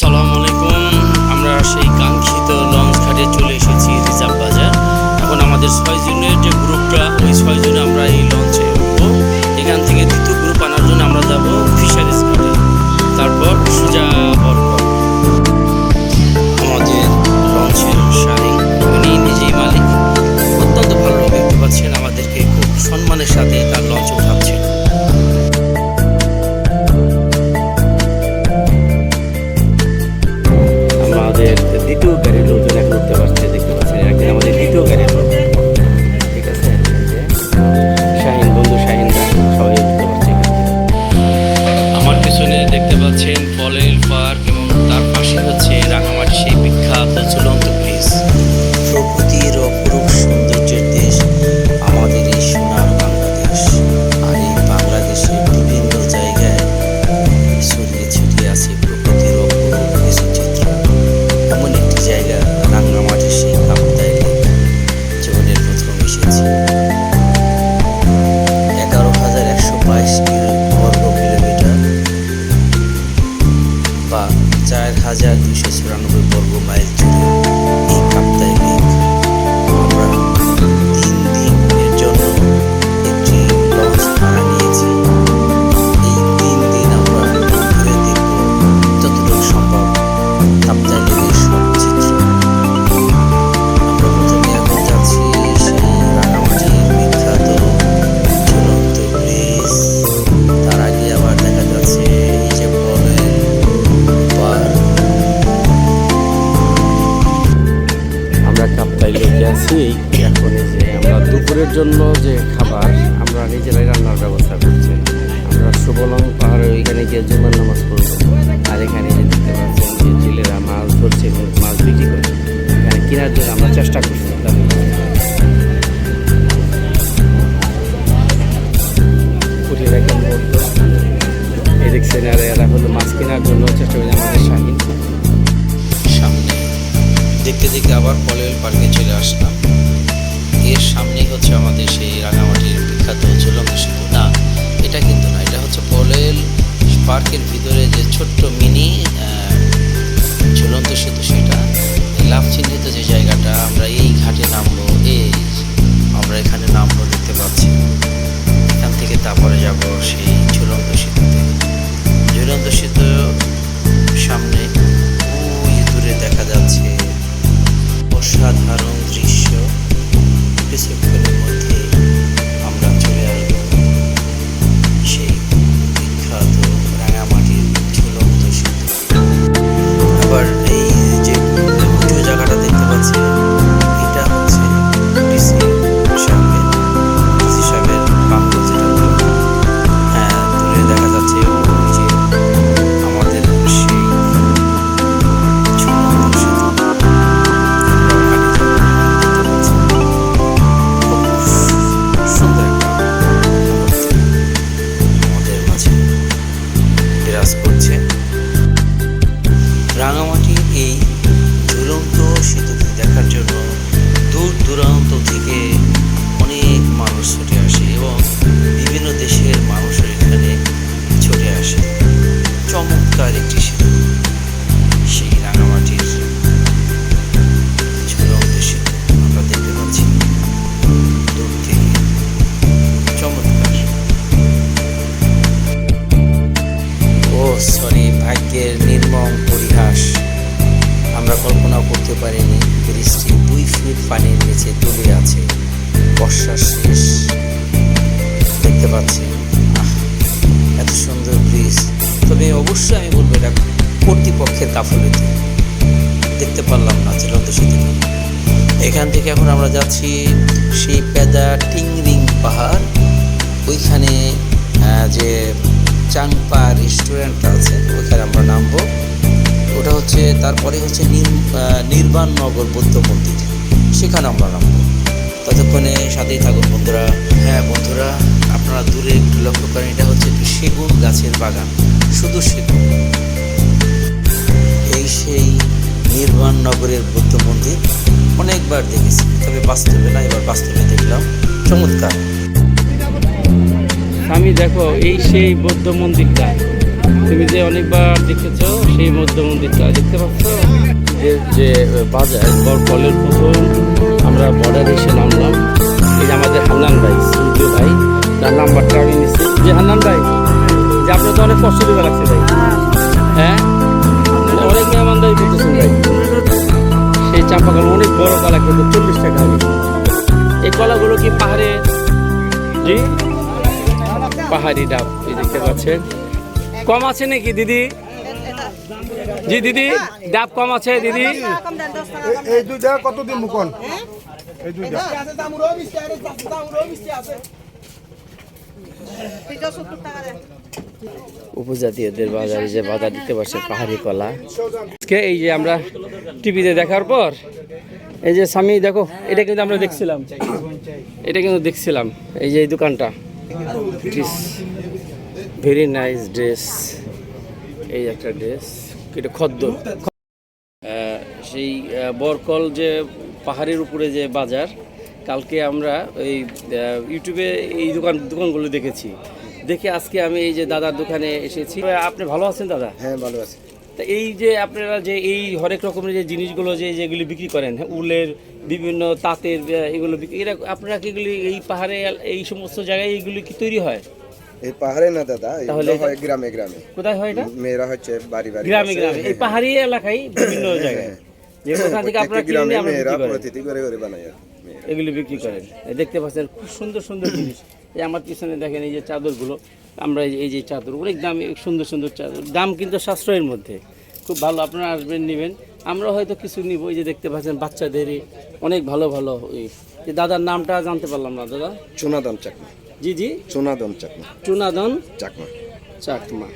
আসসালামু আলাইকুম আমরা সেই কাঙ্ক্ষিত লঞ্চ ঘাটে চলে এসেছি রিজার্ভ বাজার। এখন আমাদের ছয় জনের যে গ্রুপটা, ওই ছয় জনে আমরা এই লঞ্চে এখন এই যে আমরা দুপুরের জন্য যে খাবার আমরা নিজেরাই চেষ্টা করছি। উঠিয়ে রাখেন মুহূর্ত। এই দেখছেন আর এরা হলো মাছ কেনার জন্য চেষ্টা করছে আমাদের শাহিন। সামনে। দেখতে দেখতে আবার পলেল পার্কে চলে আসলাম। এর সামনেই হচ্ছে আমাদের সেই রাঙামাটির বিখ্যাত ঝুলন্ত সেতু। না এটা কিন্তু না এটা হচ্ছে পলেল পার্কের ভিতরে যে ছোট্ট মিনি ঝুলন্ত সেতু সেটা। লাভ চিহ্নিত যে জায়গাটা আমরা সরি নির্মম পরিহাস আমরা কল্পনা করতে পারিনি ব্রিজটি দুই ফিট পানির নিচে তুলে আছে। বর্ষার শেষ। দেখতে পাচ্ছি। এত সুন্দর ব্রিজ। তবে অবশ্যই আমি বলব এটা কর্তৃপক্ষের গাফলতি দেখতে পারলাম না ঝুলন্ত সেতুটি এখান থেকে এখন আমরা যাচ্ছি সেই পেদা টিংরিং পাহাড়। ওইখানে যে চাংপা রেস্টুরেন্ট আছে, ওইখানে আমরা নামবো। ওটা হচ্ছে, তারপরে হচ্ছে নির্বাণ নগর বৌদ্ধ মন্দির। সেখানে আমরা নামবো। ততক্ষণে সাথেই থাকুন বন্ধুরা। হ্যাঁ বন্ধুরা, আপনারা দূরে একটু লক্ষ্য করেন, এটা হচ্ছে একটু সেগুন গাছের বাগান। শুধু সেগুন। এই সেই নির্বাণ নগরের বৌদ্ধ মন্দির অনেকবার দেখেছি। তবে বাস্তবে না, এবার বাস্তবে দেখলাম। চমৎকার। স্বামী দেখো এই সেই বৌদ্ধ মন্দিরটা। তুমি যে অনেকবার দেখেছ সেই মধ্যে মন্দিরটা দেখতে পাচ্ছ? যে যে বাজার বরকলের প্রথম আমরা বর্ডারে এসে নামলাম। এই যে আমাদের হান্নান ভাই সূর্য ভাই তার নাম্বারটা আমি নিচ্ছি যে হান্নান ভাই যে আপনার তো অনেক কষ্ট দেওয়া লাগছে ভাই। হ্যাঁ? মানে অনেক মেহমানদারি করতেছেন ভাই। সেই চাপা কলা অনেক বড় কলা কিন্তু চল্লিশ টাকা। হবে এই কলাগুলো কি পাহাড়ে? জি? পাহাড়ি ডাব এই দেখতে পাচ্ছেন। কম আছে নাকি দিদি? জি দিদি ডাব কম আছে দিদি। এই দুইটা কতদিন মুকন? এই দুইটা উপজাতীয়দের বাজারে যে বাজার দিতে পারছে পাহাড়ি কলা। আজকে এই যে আমরা টিভিতে দেখার পর এই যে স্বামী দেখো এটা কিন্তু আমরা দেখছিলাম। এটা কিন্তু দেখছিলাম এই যে এই দোকানটা। It is very nice dress এই একটা ড্রেস এটা খদ্দ সেই বরকল যে পাহাড়ের উপরে যে বাজার, কালকে আমরা ওই ইউটিউবে এই দোকান, দোকানগুলো দেখেছি। দেখে আজকে আমি এই যে দাদার দোকানে এসেছি। আপনি ভালো আছেন দাদা? হ্যাঁ ভালো আছে। তা এই যে আপনারা যে এই হরেক রকমের যে জিনিসগুলো যে যেগুলি বিক্রি করেন হ্যাঁ, উলের বিভিন্ন তাঁতের এগুলো এরা আপনারা কি এগুলি এই পাহাড়ে এই সমস্ত জায়গায় এইগুলি কি তৈরি হয়? এই পাহাড়ে না দাদা তাহলে হয় গ্রামে গ্রামে। কোথায় হয় এটা? মেয়েরা হচ্ছে বাড়ি বাড়ি গ্রামে গ্রামে। এই পাহাড়ি এলাকায় বিভিন্ন জায়গায়। যে ওখান থেকে আপনারা গ্রামে মেয়েরা প্রতিটি করে করে বানায়। এগুলি বিক্রি করেন। দেখতে পাচ্ছেন খুব সুন্দর সুন্দর জিনিস। এই আমার পিছনে দেখেন এই যে চাদরগুলো। আমরা এই যে- চাদর অনেক দামি সুন্দর সুন্দর চাদর। দাম কিন্তু সাশ্রয়ের মধ্যে। খুব ভালো আপনারা আসবেন নেবেন। আমরা হয়তো কিছু নিব এই যে দেখতে পাচ্ছেন বাচ্চাদেরই অনেক ভালো ভালো যে দাদার নামটা জানতে পারলাম না দাদা। চুনাদন চাকমা। জি জি। চুনাদন চাকমা। চুনাদন চাকমা। চাকমা।